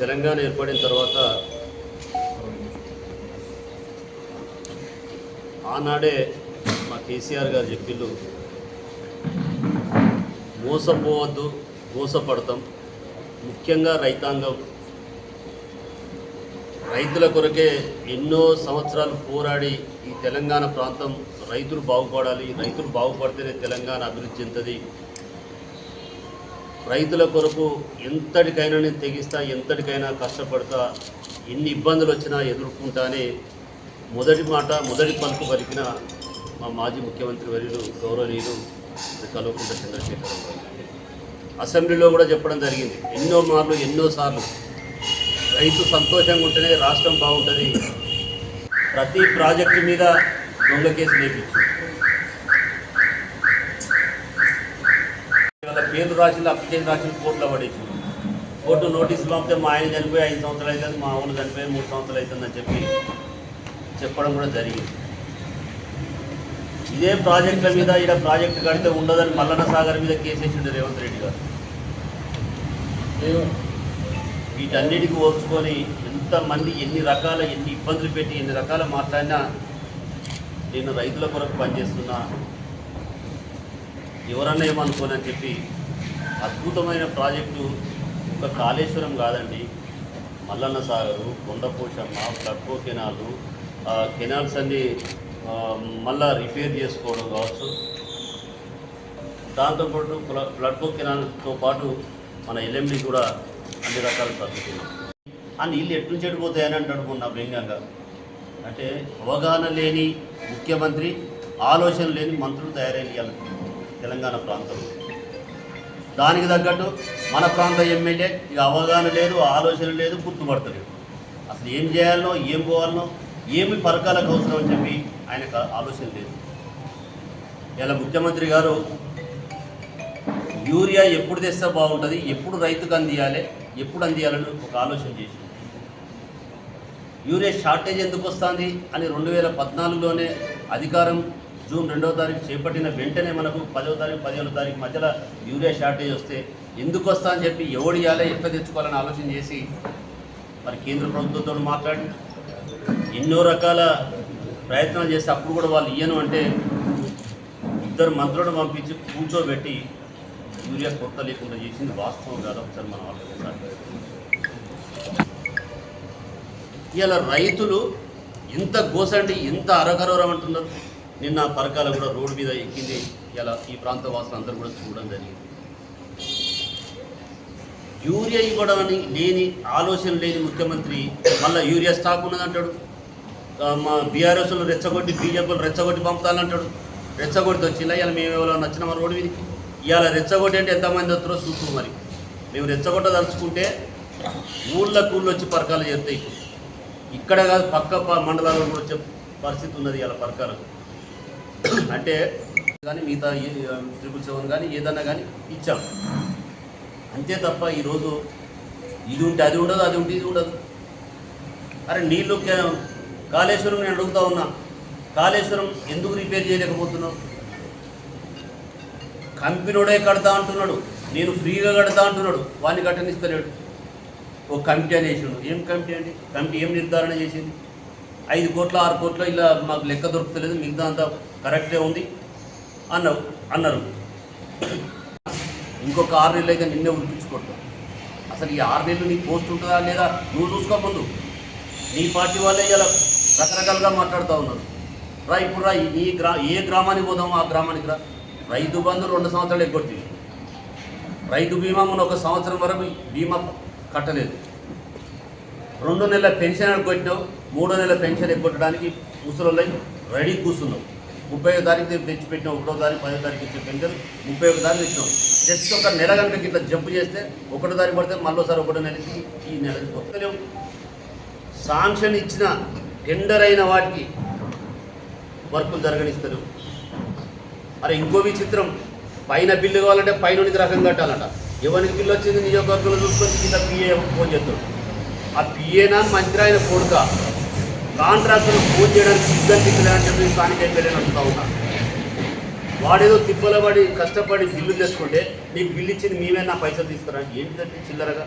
తెలంగాణ ఏర్పడిన తర్వాత ఆనాడే మా కేసీఆర్ గారు చెప్పిళ్ళు మోసపోవద్దు మోసపడతాం. ముఖ్యంగా రైతాంగం. రైతుల కొరకే ఎన్నో సంవత్సరాలు పోరాడి ఈ తెలంగాణ ప్రాంతం రైతులు బాగుపడాలి రైతులు బాగుపడితేనే తెలంగాణ అభివృద్ధి చెందుతుంది. రైతుల కొరకు ఎంతటికైనా నేను తెగిస్తా ఎంతటికైనా కష్టపడతా ఎన్ని ఇబ్బందులు వచ్చినా ఎదుర్కొంటానే మొదటి మాట మొదటి పలుకు పలికిన మా మాజీ ముఖ్యమంత్రి వర్యులు గౌరవనీయులు శ్రీ కల్వకుంట్ల చంద్రశేఖరరావు గారు అసెంబ్లీలో కూడా చెప్పడం జరిగింది ఎన్నో మార్లు ఎన్నోసార్లు రైతు సంతోషంగా ఉంటేనే రాష్ట్రం బాగుంటుంది. ప్రతి ప్రాజెక్టు మీద దొంగ కేసు లేపించు వాళ్ళ పేర్లు రాసిన అప్లికేషన్ రాసిన కోర్టులో పడేసి కోర్టు నోటీసులు పంపితే మా ఆయన చనిపోయి ఐదు సంవత్సరాలు అవుతుంది మా ఊళ్ళు చనిపోయి మూడు సంవత్సరాలు అవుతుందని చెప్పి చెప్పడం కూడా జరిగింది. ఇదే ప్రాజెక్టుల మీద ఇక్కడ ప్రాజెక్టు కడితే ఉండదని మల్లన్న సాగర్ మీద కేసేసిండు రేవంత్ రెడ్డి గారు. వీటన్నిటికి ఓర్చుకొని ఎంతమంది ఎన్ని రకాల ఎన్ని ఇబ్బందులు పెట్టి ఎన్ని రకాల మాట్లాడినా నేను రైతుల కొరకు పనిచేస్తున్నా ఎవరన్నా ఏమనుకోని అని చెప్పి అద్భుతమైన ప్రాజెక్టు ఒక కాళేశ్వరం కాదండి. మల్లన్న సాగరు కొండపోషమ్మ ప్లక్కో కెనాలు ఆ కెనాల్స్ అన్ని మళ్ళా రిపేర్ చేసుకోవడం కావచ్చు. దాంతోపాటు ఫ్ల- కెనాల్తో పాటు మన ఎల్ఎండి కూడా అన్ని రకాల తగ్గుతున్నాం ఆ నీళ్ళు ఎటు చెడిపోతాయని అంటాడు మొన్న వ్యంగ్యంగా అంటే అవగాహన లేని ముఖ్యమంత్రి ఆలోచన లేని మంత్రులు తయారయ్యి తెలంగాణ ప్రాంతంలో దానికి తగ్గట్టు మన ప్రాంత ఎమ్మెల్యే ఇక అవగాహన లేదు ఆలోచన లేదు గుర్తుపడతలేదు. అసలు ఏం చేయాలనో ఏం పోవాలనో ఏమి పరకాలకు అవసరం అని చెప్పి ఆయనకు ఆలోచన లేదు. ఇలా ముఖ్యమంత్రి గారు యూరియా ఎప్పుడు తెస్తే బాగుంటుంది ఎప్పుడు రైతుకు అందియాలి ఎప్పుడు అందియాలని ఒక ఆలోచన చేసి యూరియా షార్టేజ్ ఎందుకు వస్తుంది అని రెండు వేల పద్నాలుగులోనే అధికారం జూన్ రెండవ తారీఖు చేపట్టిన వెంటనే మనకు పదవ తారీఖు పదిహేనో తారీఖు మధ్యలో యూరియా షార్టేజ్ వస్తే ఎందుకు వస్తా అని చెప్పి ఎవడు ఇవ్వాలి ఎట్లా తెచ్చుకోవాలని ఆలోచన చేసి మరి కేంద్ర ప్రభుత్వంతో మాట్లాడి ఎన్నో రకాల ప్రయత్నాలు చేస్తే అప్పుడు కూడా వాళ్ళు ఇయ్యను అంటే ఇద్దరు మంత్రులను పంపించి కూర్చోబెట్టి యూరియా కొత్త లేకుండా చేసింది వాస్తవం కాదు ఒకసారి మనం ఆలోచించాలి. ఇలా రైతులు ఎంత గోసండి ఎంత అరకరోరం అంటున్నారు? నిన్న పరకాల కూడా రోడ్డు మీద ఎక్కింది. ఇలా ఈ ప్రాంత వాసులు అందరూ కూడా చూడడం జరిగింది. యూరియా ఇవ్వడం అని లేని ఆలోచన లేని ముఖ్యమంత్రి మళ్ళీ యూరియా స్టాక్ ఉన్నదంటాడు మా బీఆర్ఎస్లు రెచ్చగొట్టి బీజేపీలు రెచ్చగొట్టి పంపుతానంటాడు రెచ్చగొట్టి వచ్చిందా? ఇలా మేము ఎవరో నచ్చిన మా రోడ్డు మీదకి? ఇవాళ రెచ్చగొట్టి అంటే ఎంతమంది వస్తారో చూస్తూ మరి. మేము రెచ్చగొట్ట తలుచుకుంటే ఊళ్ళ కూళ్ళు వచ్చి పరకాలు చేస్తాయి ఇక్కడ కాదు పక్క మండలాల్లో కూడా వచ్చే పరిస్థితి ఉన్నది ఇలా పరకాలకు. అంటే కానీ మిగతా ట్రిపుల్ సెవెన్ కానీ ఏదన్నా కానీ ఇచ్చాం. అంతే తప్ప ఈరోజు ఇది ఉంటే అది ఉండదు అది ఉంటే ఇది ఉండదు. అరే నీళ్ళు కాళేశ్వరం నేను అడుగుతా ఉన్నా. కాళేశ్వరం ఎందుకు రిపేర్ చేయలేకపోతున్నావు? కంపెనీడే కడతా అంటున్నాడు. నేను ఫ్రీగా కడతా అంటున్నాడు. వాడిని కట్టనిస్తలేడు. ఓ కమిటీ అనేసాడు ఏం కమిటీ అండి? కమిటీ ఏం నిర్ధారణ చేసింది? ఐదు కోట్ల ఆరు కోట్ల ఇలా మాకు లెక్క దొరుకుతలేదు. మిగతా అంతా కరెక్టే ఉంది అన్నావు అన్నారు. ఇంకొక ఆరు నెలలు అయితే నిన్నే ఉడిపించుకుంటాం అసలు ఈ ఆరు నెలలు నీకు పోస్ట్ ఉంటుందా లేదా నువ్వు చూసుకో ముందు. నీ పార్టీ వాళ్ళే ఇలా రకరకాలుగా మాట్లాడుతూ ఉన్నారు. రా ఇప్పుడు రా ఈ గ్రా ఏ గ్రామానికి పోదాము ఆ గ్రామానికి రా. రైతు బంధు రెండు సంవత్సరాలు ఎగ్గొట్టింది రైతు బీమా మన ఒక సంవత్సరం వరకు బీమా కట్టలేదు. రెండు నెలల పెన్షన్ కొట్టినావు మూడో నెలల పెన్షన్ ఎగ్గొట్టడానికి ముసలి రెడీ కూర్చున్నావు. ముప్పై తారీఖు తెచ్చిపెట్టిన ఒకటో తారీఖు పదో తారీఖు ఇచ్చే పెన్షన్ ముప్పై ఒక తారీఖు ఇచ్చినావు జస్ట్ ఒక నెల కనుక ఇట్లా జంప్ చేస్తే ఒకటో తారీఖు పడితే మళ్ళీసారి ఒకటో నెలకి ఈ నెలకి కొత్తలేము శాంక్షన్ ఇచ్చిన టెండర్ అయిన వాటికి వర్కులు జరగనిస్తారు అరే ఇంకో విచిత్రం. పైన బిల్లు కావాలంటే పైన రకం కట్టాలంట. ఎవరికి బిల్లు వచ్చింది? నియోజకవర్గంలో చూసుకొని కింద పిఏ ఫోన్ చేస్తాడు. ఆ పిఏనా మంత్రి ఆయన కొడుక. కాంట్రాక్టర్ ఫోన్ చేయడానికి సిద్ధం తిప్పలేదని చెప్పి స్థానిక ఎమ్మెల్యేని అడుగుతా ఉన్నా. వాడేదో తిప్పలబడి కష్టపడి బిల్లు తెచ్చుకుంటే నీకు బిల్లు ఇచ్చింది మేమే నా పైసలు తీసుకురా. ఏంటంటే చిల్లరగా?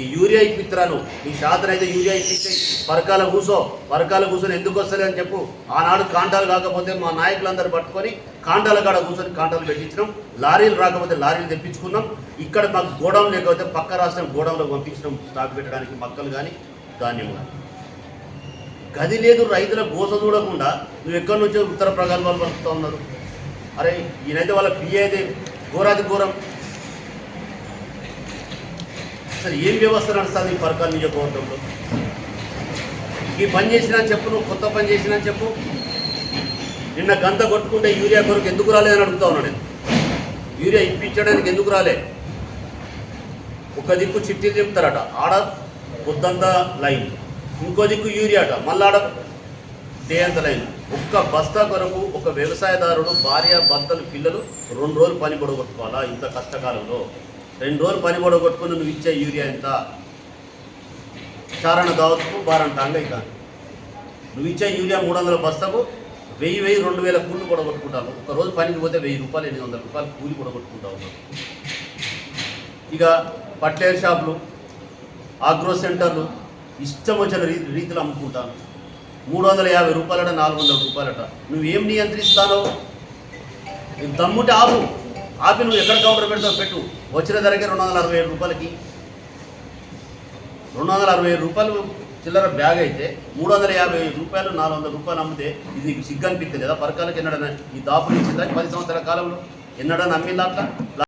ఈ యూరియా ఇప్పిత్రాను నీ శాతం అయితే యూరియా ఇప్పిస్తే పరకాల కూసో పరకాల కూర్చొని ఎందుకు వస్తుంది అని చెప్పు. ఆనాడు కాంటాలు కాకపోతే మా నాయకులందరూ పట్టుకొని కాంటాల కాడ కూర్చొని కాంటాలు పెట్టించినాం. లారీలు రాకపోతే లారీలు తెప్పించుకున్నాం. ఇక్కడ మాకు గోడౌన్ లేకపోతే పక్క రాష్ట్రం గోడౌన్లో పంపించడం స్టాక్ పెట్టడానికి మక్కలు కానీ ధాన్యం కానీ గది లేదు రైతుల గోస చూడకుండా నువ్వు ఎక్కడి నుంచో ఉత్తర ప్రగల్భాలు పలుకుతా ఉన్నారు. అరే ఈయనైతే వాళ్ళ పిఏ అయితే ఘోరాది ఘోరం. అసలు ఏం వ్యవస్థ నడుస్తుంది ఈ పరకాల నియోజకవర్గంలో? ఈ పని చేసినా చెప్పు నువ్వు కొత్త పని చేసినా చెప్పు. నిన్న గంత కొట్టుకుంటే యూరియా కొరకు ఎందుకు రాలేదని అడుగుతా ఉన్నాను నేను. యూరియా ఇప్పించడానికి ఎందుకు రాలే? ఒక దిక్కు చిట్టి చెప్తారట ఆడ పొద్దంతా లైన్. ఇంకో దిక్కు యూరియా అట. దేయంతలైన ఒక్క బస్తా కొరకు ఒక వ్యవసాయదారుడు భార్య భర్తలు పిల్లలు రెండు రోజులు పని పొడగొట్టుకోవాలా ఇంత కష్టకాలంలో? రెండు రోజులు పని పొడగొట్టుకుని నువ్వు ఇచ్చే యూరియా ఎంత? చారణ దావత్కు బారణ ఇక నువ్వు ఇచ్చే యూరియా మూడు వందల బస్తాకు వెయ్యి వెయ్యి రెండు వేల కూలి పొడగొట్టుకుంటాను. ఒక రోజు పనికి పోతే వెయ్యి రూపాయలు ఎనిమిది వందల రూపాయలు కూలి పొడగొట్టుకుంటా ఉన్నాను ఇక పట్లేర్ షాపులు ఆగ్రో సెంటర్లు ఇష్టం వచ్చిన రీ రీతిలో అమ్ముకుంటాను. మూడు వందల యాభై రూపాయలట నాలుగు వందల రూపాయలట. నువ్వేం నియంత్రిస్తానో? నువ్వు దమ్ముంటే ఆపు. ఆపి నువ్వు ఎక్కడ కౌంటర్ పెడతావు పెట్టు. వచ్చిన ధరకే రెండు వందల అరవై ఏడు రూపాయలకి. రెండు వందల అరవై ఏడు రూపాయలు చిల్లర బ్యాగ్ అయితే మూడు వందల యాభై రూపాయలు నాలుగు వందల రూపాయలు అమ్మితే ఇది నీకు సిగ్గు అనిపిస్తుంది కదా పరకాలకు ఎన్నడన ఈ దాపు ఇచ్చిందా? పది సంవత్సరాల కాలంలో? ఎన్నడన్నా అమ్మిందా అట్లా?